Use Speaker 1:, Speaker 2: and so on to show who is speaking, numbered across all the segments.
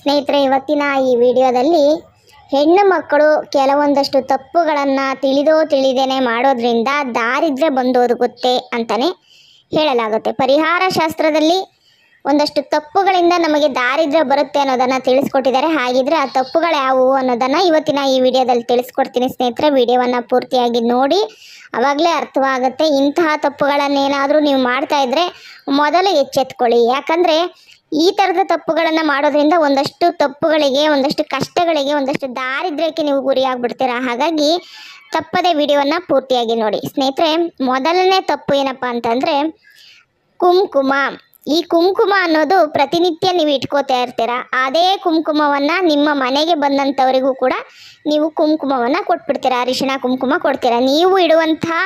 Speaker 1: ಸ್ನೇಹಿತರೆ, ಇವತ್ತಿನ ಈ ವಿಡಿಯೋದಲ್ಲಿ ಹೆಣ್ಣು ಮಕ್ಕಳು ಕೆಲವೊಂದಷ್ಟು ತಪ್ಪುಗಳನ್ನು ತಿಳಿದೋ ತಿಳಿದೇನೆ ಮಾಡೋದ್ರಿಂದ ದಾರಿದ್ರ್ಯ ಬಂದೊದಗುತ್ತೆ ಅಂತಲೇ ಹೇಳಲಾಗುತ್ತೆ. ಪರಿಹಾರ ಶಾಸ್ತ್ರದಲ್ಲಿ ಒಂದಷ್ಟು ತಪ್ಪುಗಳಿಂದ ನಮಗೆ ದಾರಿದ್ರ್ಯ ಬರುತ್ತೆ ಅನ್ನೋದನ್ನು ತಿಳಿಸ್ಕೊಟ್ಟಿದ್ದಾರೆ. ಹಾಗಿದ್ರೆ ಆ ತಪ್ಪುಗಳು ಯಾವುವು ಅನ್ನೋದನ್ನು ಇವತ್ತಿನ ಈ ವಿಡಿಯೋದಲ್ಲಿ ತಿಳಿಸ್ಕೊಡ್ತೀನಿ ಸ್ನೇಹಿತರೆ. ವಿಡಿಯೋವನ್ನು ಪೂರ್ತಿಯಾಗಿ ನೋಡಿ ಆವಾಗಲೇ ಅರ್ಥವಾಗುತ್ತೆ. ಇಂತಹ ತಪ್ಪುಗಳನ್ನೇನಾದರೂ ನೀವು ಮಾಡ್ತಾ ಇದ್ದರೆ ಮೊದಲು ಎಚ್ಚೆತ್ಕೊಳ್ಳಿ. ಯಾಕಂದರೆ ಈ ಥರದ ತಪ್ಪುಗಳನ್ನು ಮಾಡೋದ್ರಿಂದ ಒಂದಷ್ಟು ತಪ್ಪುಗಳಿಗೆ, ಒಂದಷ್ಟು ಕಷ್ಟಗಳಿಗೆ, ಒಂದಷ್ಟು ದಾರಿದ್ರ್ಯಕ್ಕೆ ನೀವು ಗುರಿಯಾಗ್ಬಿಡ್ತೀರಾ? ಹಾಗಾಗಿ ತಪ್ಪದೆ ವಿಡಿಯೋವನ್ನು ಪೂರ್ತಿಯಾಗಿ ನೋಡಿ. ಸ್ನೇಹಿತರೆ, ಮೊದಲನೇ ತಪ್ಪು ಏನಪ್ಪ ಅಂತಂದರೆ, ಕುಂಕುಮ. ಈ ಕುಂಕುಮ ಅನ್ನೋದು ಪ್ರತಿನಿತ್ಯ ನೀವು ಇಟ್ಕೋತಾ ಇರ್ತೀರ? ಅದೇ ಕುಂಕುಮವನ್ನು ನಿಮ್ಮ ಮನೆಗೆ ಬಂದಂಥವರಿಗೂ ಕೂಡ ನೀವು ಕುಂಕುಮವನ್ನು ಕೊಟ್ಬಿಡ್ತೀರಾ? ಅರಿಶಿಣ ಕುಂಕುಮ ಕೊಡ್ತೀರಾ? ನೀವು ಇಡುವಂತಹ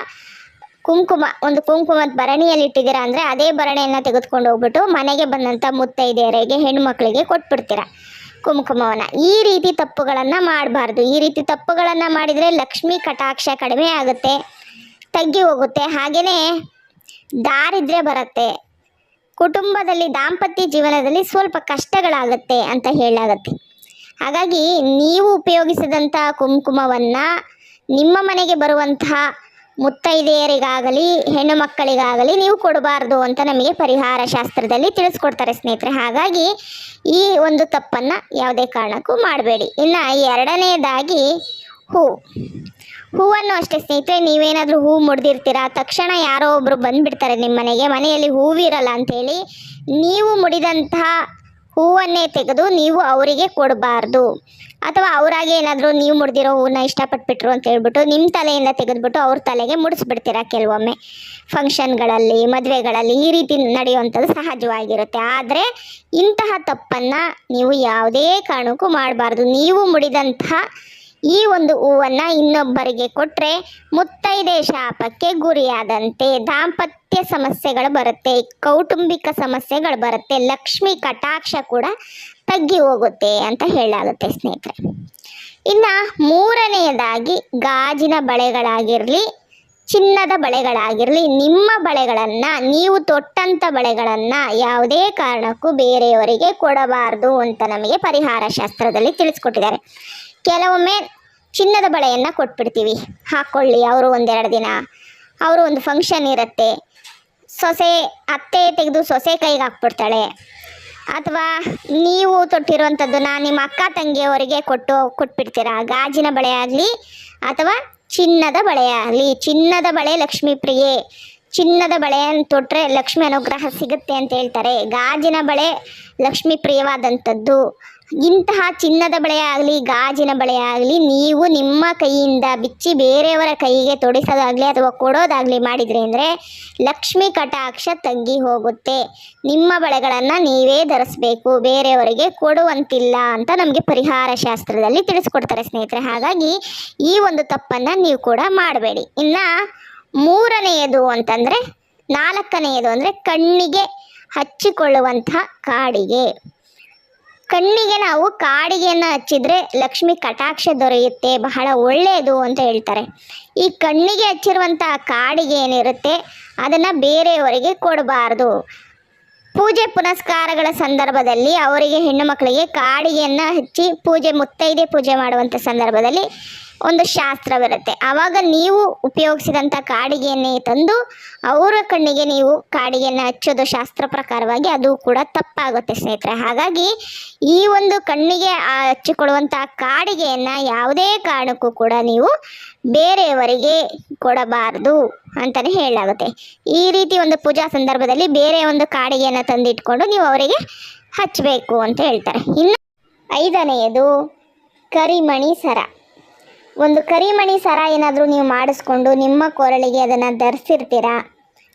Speaker 1: ಕುಂಕುಮ, ಒಂದು ಕುಂಕುಮದ ಭರಣಿಯಲ್ಲಿ ಇಟ್ಟಿದ್ದೀರಾ ಅಂದರೆ ಅದೇ ಭರಣಿಯನ್ನು ತೆಗೆದುಕೊಂಡು ಹೋಗ್ಬಿಟ್ಟು ಮನೆಗೆ ಬಂದಂಥ ಮುತ್ತೈದೆಯರಿಗೆ, ಹೆಣ್ಮಕ್ಳಿಗೆ ಕೊಟ್ಬಿಡ್ತೀರ ಕುಂಕುಮವನ್ನು. ಈ ರೀತಿ ತಪ್ಪುಗಳನ್ನು ಮಾಡಬಾರ್ದು. ಈ ರೀತಿ ತಪ್ಪುಗಳನ್ನು ಮಾಡಿದರೆ ಲಕ್ಷ್ಮಿ ಕಟಾಕ್ಷ ಕಡಿಮೆ ಆಗುತ್ತೆ, ತಗ್ಗಿ ಹೋಗುತ್ತೆ. ಹಾಗೆಯೇ ದಾರಿದ್ರೆ ಬರುತ್ತೆ. ಕುಟುಂಬದಲ್ಲಿ, ದಾಂಪತ್ಯ ಜೀವನದಲ್ಲಿ ಸ್ವಲ್ಪ ಕಷ್ಟಗಳಾಗುತ್ತೆ ಅಂತ ಹೇಳಾಗತ್ತೆ ಹಾಗಾಗಿ ನೀವು ಉಪಯೋಗಿಸಿದಂಥ ಕುಂಕುಮವನ್ನು ನಿಮ್ಮ ಮನೆಗೆ ಬರುವಂತಹ ಮುತ್ತೈದೆಯರಿಗಾಗಲಿ ಹೆಣ್ಣು ಮಕ್ಕಳಿಗಾಗಲಿ ನೀವು ಕೊಡಬಾರ್ದು ಅಂತ ನಮಗೆ ಪರಿಹಾರ ಶಾಸ್ತ್ರದಲ್ಲಿ ತಿಳಿಸ್ಕೊಡ್ತಾರೆ ಸ್ನೇಹಿತರೆ. ಹಾಗಾಗಿ ಈ ಒಂದು ತಪ್ಪನ್ನು ಯಾವುದೇ ಕಾರಣಕ್ಕೂ ಮಾಡಬೇಡಿ. ಇನ್ನು ಎರಡನೇದಾಗಿ ಹೂ. ಹೂವನ್ನು ಅಷ್ಟೇ ಸ್ನೇಹಿತರೆ, ನೀವೇನಾದರೂ ಹೂ ಮುಡ್ದಿರ್ತೀರಾ? ತಕ್ಷಣ ಯಾರೋ ಒಬ್ಬರು ಬಂದುಬಿಡ್ತಾರೆ ನಿಮ್ಮ ಮನೆಗೆ ಮನೆಯಲ್ಲಿ ಹೂವಿರಲ್ಲ ಅಂಥೇಳಿ ನೀವು ಮುಡಿದಂತಹ ಹೂವನ್ನೇ ತೆಗೆದು ನೀವು ಅವರಿಗೆ ಕೊಡಬಾರ್ದು. ಅಥವಾ ಅವರಾಗೆ ಏನಾದರೂ ನೀವು ಮುಡ್ದಿರೋ ಹೂವನ್ನ ಇಷ್ಟಪಟ್ಬಿಟ್ರು ಅಂತ ಹೇಳ್ಬಿಟ್ಟು ನಿಮ್ಮ ತಲೆಯಿಂದ ತೆಗೆದುಬಿಟ್ಟು ಅವ್ರ ತಲೆಗೆ ಮುಡಿಸ್ಬಿಡ್ತೀರಾ ಕೆಲವೊಮ್ಮೆ? ಫಂಕ್ಷನ್ಗಳಲ್ಲಿ ಮದುವೆಗಳಲ್ಲಿ ಈ ರೀತಿ ನಡೆಯುವಂಥದ್ದು ಸಹಜವಾಗಿರುತ್ತೆ. ಆದರೆ ಇಂತಹ ತಪ್ಪನ್ನು ನೀವು ಯಾವುದೇ ಕಾರಣಕ್ಕೂ ಮಾಡಬಾರ್ದು. ನೀವು ಮುಡಿದಂತಹ ಈ ಒಂದು ಹೂವನ್ನು ಇನ್ನೊಬ್ಬರಿಗೆ ಕೊಟ್ಟರೆ ಮುತ್ತೈದೆ ಶಾಪಕ್ಕೆ ಗುರಿಯಾದಂತೆ ದಾಂಪತ್ಯ ಸಮಸ್ಯೆಗಳು ಬರುತ್ತೆ, ಕೌಟುಂಬಿಕ ಸಮಸ್ಯೆಗಳು ಬರುತ್ತೆ, ಲಕ್ಷ್ಮಿ ಕಟಾಕ್ಷ ಕೂಡ ತಗ್ಗಿ ಹೋಗುತ್ತೆ ಅಂತ ಹೇಳಲಾಗುತ್ತೆ ಸ್ನೇಹಿತರೆ. ಇನ್ನು ಮೂರನೆಯದಾಗಿ ಗಾಜಿನ ಬಳೆಗಳಾಗಿರಲಿ, ಚಿನ್ನದ ಬಳೆಗಳಾಗಿರಲಿ, ನಿಮ್ಮ ಬಳೆಗಳನ್ನು, ನೀವು ತೊಟ್ಟಂಥ ಬಳೆಗಳನ್ನು ಯಾವುದೇ ಕಾರಣಕ್ಕೂ ಬೇರೆಯವರಿಗೆ ಕೊಡಬಾರ್ದು ಅಂತ ನಮಗೆ ಪರಿಹಾರ ಶಾಸ್ತ್ರದಲ್ಲಿ ತಿಳಿಸ್ಕೊಟ್ಟಿದ್ದಾರೆ. ಕೆಲವೊಮ್ಮೆ ಚಿನ್ನದ ಬಳೆಯನ್ನು ಕೊಟ್ಬಿಡ್ತೀವಿ. ಹಾಕ್ಕೊಳ್ಳಿ ಅವರು ಒಂದೆರಡು ದಿನ. ಅವರು ಒಂದು ಫಂಕ್ಷನ್ ಇರುತ್ತೆ. ಸೊಸೆ, ಅತ್ತೆ ತೆಗೆದು ಸೊಸೆ ಕೈಗೆ ಹಾಕ್ಬಿಡ್ತಾಳೆ. ಅಥವಾ ನೀವು ತೊಟ್ಟಿರುವಂಥದ್ದನ್ನ ನಿಮ್ಮ ಅಕ್ಕ ತಂಗಿಯವರಿಗೆ ಕೊಟ್ಟು, ಕೊಟ್ಬಿಡ್ತೀರಾ? ಗಾಜಿನ ಬಳೆ ಆಗಲಿ ಅಥವಾ ಚಿನ್ನದ ಬಳೆ ಆಗಲಿ. ಚಿನ್ನದ ಬಳೆ ಲಕ್ಷ್ಮೀ ಪ್ರಿಯೆ. ಚಿನ್ನದ ಬಳೆಯನ್ನು ತೊಟ್ಟರೆ ಲಕ್ಷ್ಮಿ ಅನುಗ್ರಹ ಸಿಗುತ್ತೆ ಅಂತ ಹೇಳ್ತಾರೆ. ಗಾಜಿನ ಬಳೆ ಲಕ್ಷ್ಮಿ ಪ್ರಿಯವಾದಂಥದ್ದು. ಇಂತಹ ಚಿನ್ನದ ಬಳೆಯಾಗಲಿ ಗಾಜಿನ ಬಳೆಯಾಗಲಿ ನೀವು ನಿಮ್ಮ ಕೈಯಿಂದ ಬಿಚ್ಚಿ ಬೇರೆಯವರ ಕೈಗೆ ತೊಡಿಸೋದಾಗಲಿ ಅಥವಾ ಕೊಡೋದಾಗಲಿ ಮಾಡಿದರೆ ಅಂದರೆ ಲಕ್ಷ್ಮಿ ಕಟಾಕ್ಷ ತಗ್ಗಿ ಹೋಗುತ್ತೆ. ನಿಮ್ಮ ಬಳೆಗಳನ್ನು ನೀವೇ ಧರಿಸ್ಬೇಕು, ಬೇರೆಯವರಿಗೆ ಕೊಡುವಂತಿಲ್ಲ ಅಂತ ನಮಗೆ ಪರಿಹಾರ ಶಾಸ್ತ್ರದಲ್ಲಿ ತಿಳಿಸ್ಕೊಡ್ತಾರೆ ಸ್ನೇಹಿತರೆ. ಹಾಗಾಗಿ ಈ ಒಂದು ತಪ್ಪನ್ನು ನೀವು ಕೂಡ ಮಾಡಬೇಡಿ. ಇನ್ನು ಮೂರನೆಯದು ಅಂತಂದರೆ, ನಾಲ್ಕನೆಯದು ಅಂದರೆ ಕಣ್ಣಿಗೆ ಹಚ್ಚಿಕೊಳ್ಳುವಂತಹ ಕಾಡಿಗೆ. ಕಣ್ಣಿಗೆ ನಾವು ಕಾಡಿಗೆಯನ್ನು ಹಚ್ಚಿದ್ರೆ ಲಕ್ಷ್ಮಿ ಕಟಾಕ್ಷ ದೊರೆಯುತ್ತೆ, ಬಹಳ ಒಳ್ಳೆಯದು ಅಂತ ಹೇಳ್ತಾರೆ. ಈ ಕಣ್ಣಿಗೆ ಹಚ್ಚಿರುವಂಥ ಕಾಡಿಗೆ ಏನಿರುತ್ತೆ, ಅದನ್ನು ಬೇರೆಯವರಿಗೆ ಕೊಡಬಾರ್ದು. ಪೂಜೆ ಪುನಸ್ಕಾರಗಳ ಸಂದರ್ಭದಲ್ಲಿ ಅವರಿಗೆ ಹೆಣ್ಣು ಮಕ್ಕಳಿಗೆ ಕಾಡಿಗೆಯನ್ನು ಹಚ್ಚಿ ಪೂಜೆ ಮುತ್ತೈದೆ ಪೂಜೆ ಮಾಡುವಂಥ ಸಂದರ್ಭದಲ್ಲಿ ಒಂದು ಶಾಸ್ತ್ರವಿರುತ್ತೆ ಆವಾಗ ನೀವು ಉಪಯೋಗಿಸಿದಂಥ ಕಾಡಿಗೆಯನ್ನೇ ತಂದು ಅವರ ಕಣ್ಣಿಗೆ ನೀವು ಕಾಡಿಗೆಯನ್ನು ಹಚ್ಚೋದು ಶಾಸ್ತ್ರ ಪ್ರಕಾರವಾಗಿ ಅದು ಕೂಡ ತಪ್ಪಾಗುತ್ತೆ ಸ್ನೇಹಿತರೆ. ಹಾಗಾಗಿ ಈ ಒಂದು ಕಣ್ಣಿಗೆ ಹಚ್ಚಿಕೊಡುವಂಥ ಕಾಡಿಗೆಯನ್ನು ಯಾವುದೇ ಕಾರಣಕ್ಕೂ ಕೂಡ ನೀವು ಬೇರೆಯವರಿಗೆ ಕೊಡಬಾರದು. ಅಂತಲೇ ಹೇಳಲಾಗುತ್ತೆ. ಈ ರೀತಿ ಒಂದು ಪೂಜಾ ಸಂದರ್ಭದಲ್ಲಿ ಬೇರೆ ಒಂದು ಕಾಡಿಗೆಯನ್ನು ತಂದಿಟ್ಕೊಂಡು ನೀವು ಅವರಿಗೆ ಹಚ್ಚಬೇಕು ಅಂತ ಹೇಳ್ತಾರೆ. ಇನ್ನು ಐದನೆಯದು ಕರಿಮಣಿ ಸರ. ಒಂದು ಕರಿಮಣಿ ಸರ ಏನಾದರೂ ನೀವು ಮಾಡಿಸ್ಕೊಂಡು ನಿಮ್ಮ ಕೊರಳಿಗೆ ಅದನ್ನು ಧರಿಸಿರ್ತೀರಾ?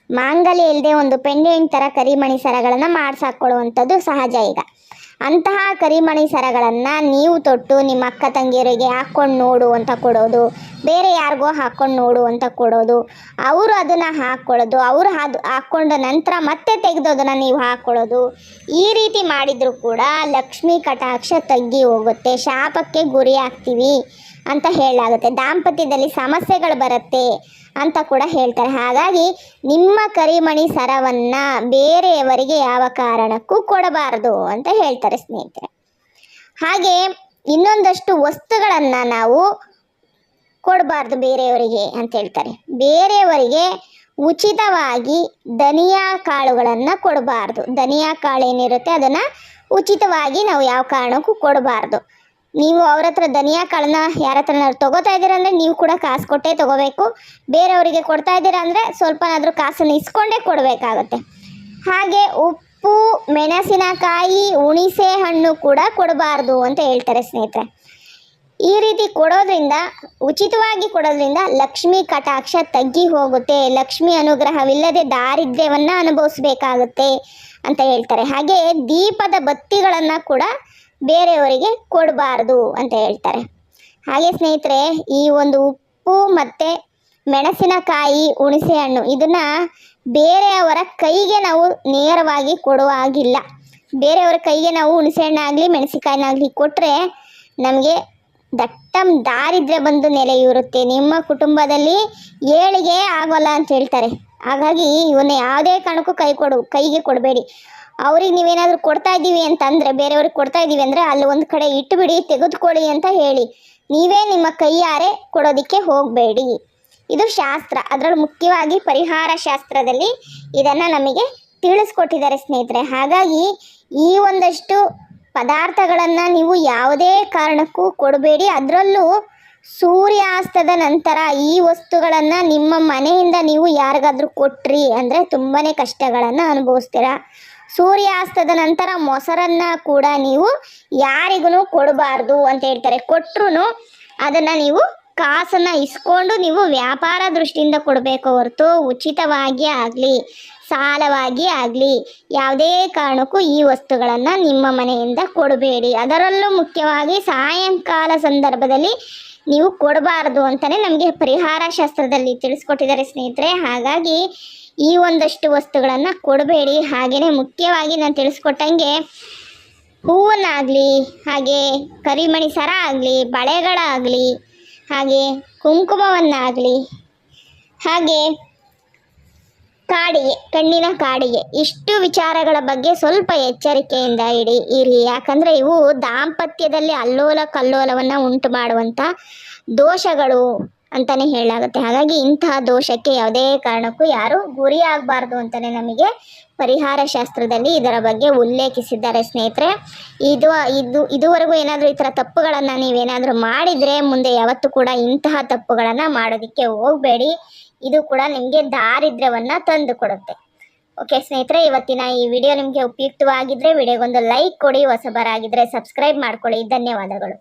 Speaker 1: ಮಾಂಗಲ್ಯ ಇಲ್ಲದೆ ಒಂದು ಪೆಂಡೆಂಟ್ ಥರ ಕರಿಮಣಿ ಸರಗಳನ್ನು ಮಾಡಿಸಾಕೊಳ್ಳುವಂಥದ್ದು ಸಹಜ ಈಗ. ಅಂತಹ ಕರಿಮಣಿ ಸರಗಳನ್ನು ನೀವು ತೊಟ್ಟು ನಿಮ್ಮ ಅಕ್ಕ ತಂಗಿಯರಿಗೆ ಹಾಕ್ಕೊಂಡು ನೋಡು ಅಂತ ಕೊಡೋದು, ಬೇರೆ ಯಾರಿಗೋ ಹಾಕ್ಕೊಂಡು ನೋಡು ಅಂತ ಕೊಡೋದು. ಅವರು ಅದನ್ನು ಹಾಕ್ಕೊಳ್ಳೋದು ಅವರು ಅದು ಹಾಕ್ಕೊಂಡ ನಂತರ ಮತ್ತೆ ತೆಗೆದು ಅದನ್ನು ನೀವು ಹಾಕ್ಕೊಳ್ಳೋದು ಈ ರೀತಿ ಮಾಡಿದರೂ ಕೂಡ ಲಕ್ಷ್ಮೀ ಕಟಾಕ್ಷ ತಗ್ಗಿ ಹೋಗುತ್ತೆ, ಶಾಪಕ್ಕೆ ಗುರಿ ಆಗ್ತೀವಿ ಅಂತ ಹೇಳಲಾಗುತ್ತೆ. ದಾಂಪತ್ಯದಲ್ಲಿ ಸಮಸ್ಯೆಗಳು ಬರುತ್ತೆ. ಅಂತ ಕೂಡ ಹೇಳ್ತಾರೆ. ಹಾಗಾಗಿ ನಿಮ್ಮ ಕರಿಮಣಿ ಸರವನ್ನು ಬೇರೆಯವರಿಗೆ ಯಾವ ಕಾರಣಕ್ಕೂ ಕೊಡಬಾರದು ಅಂತ ಹೇಳ್ತಾರೆ ಸ್ನೇಹಿತರೆ. ಹಾಗೆ ಇನ್ನೊಂದಷ್ಟು ವಸ್ತುಗಳನ್ನು ನಾವು ಕೊಡಬಾರ್ದು ಬೇರೆಯವರಿಗೆ ಅಂತ ಹೇಳ್ತಾರೆ. ಬೇರೆಯವರಿಗೆ ಉಚಿತವಾಗಿ ಧನಿಯಾ ಕಾಳುಗಳನ್ನು ಕೊಡಬಾರ್ದು. ಧನಿಯಾ ಕಾಳು ಏನಿರುತ್ತೆ ಅದನ್ನು ಉಚಿತವಾಗಿ ನಾವು ಯಾವ ಕಾರಣಕ್ಕೂ ಕೊಡಬಾರ್ದು. ನೀವು ಅವ್ರ ಹತ್ರ ಧನಿಯಾ ಕಾಳನ್ನ ಯಾರ ಹತ್ರನಾದ್ರು ತಗೋತಾ ಇದ್ದೀರಾ ಅಂದರೆ ನೀವು ಕೂಡ ಕಾಸು ಕೊಟ್ಟೇ ತಗೋಬೇಕು. ಬೇರೆಯವರಿಗೆ ಕೊಡ್ತಾ ಇದ್ದೀರಾ ಅಂದರೆ ಸ್ವಲ್ಪನಾದರೂ ಕಾಸನ್ನು ಇಸ್ಕೊಂಡೇ ಕೊಡಬೇಕಾಗತ್ತೆ. ಹಾಗೆ ಉಪ್ಪು, ಮೆಣಸಿನಕಾಯಿ ಹುಣಿಸೆ ಹಣ್ಣು ಕೂಡ ಕೊಡಬಾರ್ದು ಅಂತ ಹೇಳ್ತಾರೆ ಸ್ನೇಹಿತರೆ. ಈ ರೀತಿ ಕೊಡೋದ್ರಿಂದ, ಉಚಿತವಾಗಿ ಕೊಡೋದ್ರಿಂದ ಲಕ್ಷ್ಮಿ ಕಟಾಕ್ಷ ತಗ್ಗಿ ಹೋಗುತ್ತೆ. ಲಕ್ಷ್ಮಿ ಅನುಗ್ರಹವಿಲ್ಲದೆ ದಾರಿದ್ರ್ಯವನ್ನು ಅನುಭವಿಸಬೇಕಾಗುತ್ತೆ ಅಂತ ಹೇಳ್ತಾರೆ. ಹಾಗೆ ದೀಪದ ಬತ್ತಿಗಳನ್ನು ಕೂಡ ಬೇರೆಯವರಿಗೆ ಕೊಡಬಾರ್ದು ಅಂತ ಹೇಳ್ತಾರೆ. ಹಾಗೆ ಸ್ನೇಹಿತರೆ, ಈ ಒಂದು ಉಪ್ಪು ಮತ್ತು ಮೆಣಸಿನಕಾಯಿ ಹುಣಸೆ ಹಣ್ಣು ಇದನ್ನು ಬೇರೆಯವರ ಕೈಗೆ ನಾವು ನೇರವಾಗಿ ಕೊಡುವ ಹಾಗಿಲ್ಲ. ಬೇರೆಯವರ ಕೈಗೆ ನಾವು ಹುಣಸೆ ಹಣ್ಣಾಗಲಿ ಮೆಣಸಿನಕಾಯಿನಾಗಲಿ ಕೊಟ್ಟರೆ ನಮಗೆ ದಟ್ಟಂ ದಾರಿದ್ರ್ಯ ಬಂದು ನೆಲೆಯೂರುತ್ತೆ. ನಿಮ್ಮ ಕುಟುಂಬದಲ್ಲಿ ಏಳಿಗೆ ಆಗೋಲ್ಲ ಅಂತ ಹೇಳ್ತಾರೆ. ಹಾಗಾಗಿ ಇವನ್ನ ಯಾವುದೇ ಕಾರಣಕ್ಕೂ ಕೈ ಕೊಡು, ಕೈಗೆ ಕೊಡಬೇಡಿ. ಅವ್ರಿಗೆ ನೀವೇನಾದರೂ ಕೊಡ್ತಾ ಇದ್ದೀವಿ ಅಂತಂದರೆ, ಬೇರೆಯವ್ರಿಗೆ ಕೊಡ್ತಾ ಇದ್ದೀವಿ ಅಂದರೆ ಅಲ್ಲಿ ಒಂದು ಕಡೆ ಇಟ್ಟುಬಿಡಿ ತೆಗೆದುಕೊಳ್ಳಿ ಅಂತ ಹೇಳಿ. ನೀವೇ ನಿಮ್ಮ ಕೈಯಾರೆ ಕೊಡೋದಕ್ಕೆ ಹೋಗಬೇಡಿ. ಇದು ಶಾಸ್ತ್ರ. ಅದರಲ್ಲಿ ಮುಖ್ಯವಾಗಿ ಪರಿಹಾರ ಶಾಸ್ತ್ರದಲ್ಲಿ ಇದನ್ನು ನಮಗೆ ತಿಳಿಸ್ಕೊಟ್ಟಿದ್ದಾರೆ ಸ್ನೇಹಿತರೆ. ಹಾಗಾಗಿ ಈ ಒಂದಷ್ಟು ಪದಾರ್ಥಗಳನ್ನು ನೀವು ಯಾವುದೇ ಕಾರಣಕ್ಕೂ ಕೊಡಬೇಡಿ. ಅದರಲ್ಲೂ ಸೂರ್ಯಾಸ್ತದ ನಂತರ ಈ ವಸ್ತುಗಳನ್ನು ನಿಮ್ಮ ಮನೆಯಿಂದ ನೀವು ಯಾರಿಗಾದರೂ ಕೊಟ್ರಿ ಅಂದರೆ ತುಂಬಾ ಕಷ್ಟಗಳನ್ನು ಅನುಭವಿಸ್ತೀರಾ? ಸೂರ್ಯಾಸ್ತದ ನಂತರ ಮೊಸರನ್ನ ಕೂಡ ನೀವು ಯಾರಿಗೂ ಕೊಡಬಾರ್ದು ಅಂತ ಹೇಳ್ತಾರೆ. ಕೊಟ್ಟರು ಅದನ್ನ ನೀವು ಕಾಸನ್ನು ಇಸ್ಕೊಂಡು ನೀವು ವ್ಯಾಪಾರ ದೃಷ್ಟಿಯಿಂದ ಕೊಡಬೇಕು ಹೊರತು ಉಚಿತವಾಗಿ ಆಗಲಿ, ಸಾಲವಾಗಿ ಆಗಲಿ, ಯಾವುದೇ ಕಾರಣಕ್ಕೂ ಈ ವಸ್ತುಗಳನ್ನು ನಿಮ್ಮ ಮನೆಯಿಂದ ಕೊಡಬೇಡಿ. ಅದರಲ್ಲೂ ಮುಖ್ಯವಾಗಿ ಸಾಯಂಕಾಲ ಸಂದರ್ಭದಲ್ಲಿ ನೀವು ಕೊಡಬಾರ್ದು ಅಂತಲೇ ನಮಗೆ ಪರಿಹಾರ ಶಾಸ್ತ್ರದಲ್ಲಿ ತಿಳಿಸ್ಕೊಟ್ಟಿದ್ದಾರೆ ಸ್ನೇಹಿತರೆ. ಹಾಗಾಗಿ ಈ ಒಂದಷ್ಟು ವಸ್ತುಗಳನ್ನು ಕೊಡಬೇಡಿ. ಹಾಗೆಯೇ ಮುಖ್ಯವಾಗಿ ನಾನು ತಿಳಿಸ್ಕೊಟ್ಟಂಗೆ ಹೂವನ್ನಾಗಲಿ, ಹಾಗೆ ಕರಿಮಣಿ ಸರ ಆಗಲಿ, ಬಳೆಗಳಾಗಲಿ, ಹಾಗೆ ಕುಂಕುಮವನ್ನಾಗಲಿ, ಹಾಗೆ ಕಾಡಿಗೆ, ಕಣ್ಣಿನ ಕಾಡಿಗೆ, ಇಷ್ಟು ವಿಚಾರಗಳ ಬಗ್ಗೆ ಸ್ವಲ್ಪ ಎಚ್ಚರಿಕೆಯಿಂದ ಇಡಿ, ಇರಿ. ಯಾಕಂದರೆ ಇವು ದಾಂಪತ್ಯದಲ್ಲಿ ಅಲ್ಲೋಲ ಕಲ್ಲೋಲವನ್ನು ಉಂಟು ಮಾಡುವಂಥ ದೋಷಗಳು. ಅಂತಲೇ ಹೇಳಲಾಗುತ್ತೆ. ಹಾಗಾಗಿ ಇಂತಹ ದೋಷಕ್ಕೆ ಯಾವುದೇ ಕಾರಣಕ್ಕೂ ಯಾರು ಗುರಿ ಆಗಬಾರ್ದು ಅಂತಲೇ ನಮಗೆ ಪರಿಹಾರ ಶಾಸ್ತ್ರದಲ್ಲಿ ಇದರ ಬಗ್ಗೆ ಉಲ್ಲೇಖಿಸಿದ್ದಾರೆ ಸ್ನೇಹಿತರೆ. ಇದು ಇದು, ಇದುವರೆಗೂ ಏನಾದರೂ ಈ ಥರ ತಪ್ಪುಗಳನ್ನು ನೀವೇನಾದರೂ ಮಾಡಿದರೆ ಮುಂದೆ ಯಾವತ್ತೂ ಕೂಡ ಇಂತಹ ತಪ್ಪುಗಳನ್ನು ಮಾಡೋದಕ್ಕೆ ಹೋಗಬೇಡಿ. ಇದು ಕೂಡ ನಿಮಗೆ ದಾರಿದ್ರ್ಯವನ್ನು ತಂದು ಕೊಡುತ್ತೆ ಓಕೆ ಸ್ನೇಹಿತರೆ, ಇವತ್ತಿನ ಈ ವಿಡಿಯೋ ನಿಮಗೆ ಉಪಯುಕ್ತವಾಗಿದ್ದರೆ ವಿಡಿಯೋಗೊಂದು ಲೈಕ್ ಕೊಡಿ ಹೊಸಬರಾಗಿದ್ದರೆ ಸಬ್ಸ್ಕ್ರೈಬ್ ಮಾಡ್ಕೊಳ್ಳಿ. ಧನ್ಯವಾದಗಳು.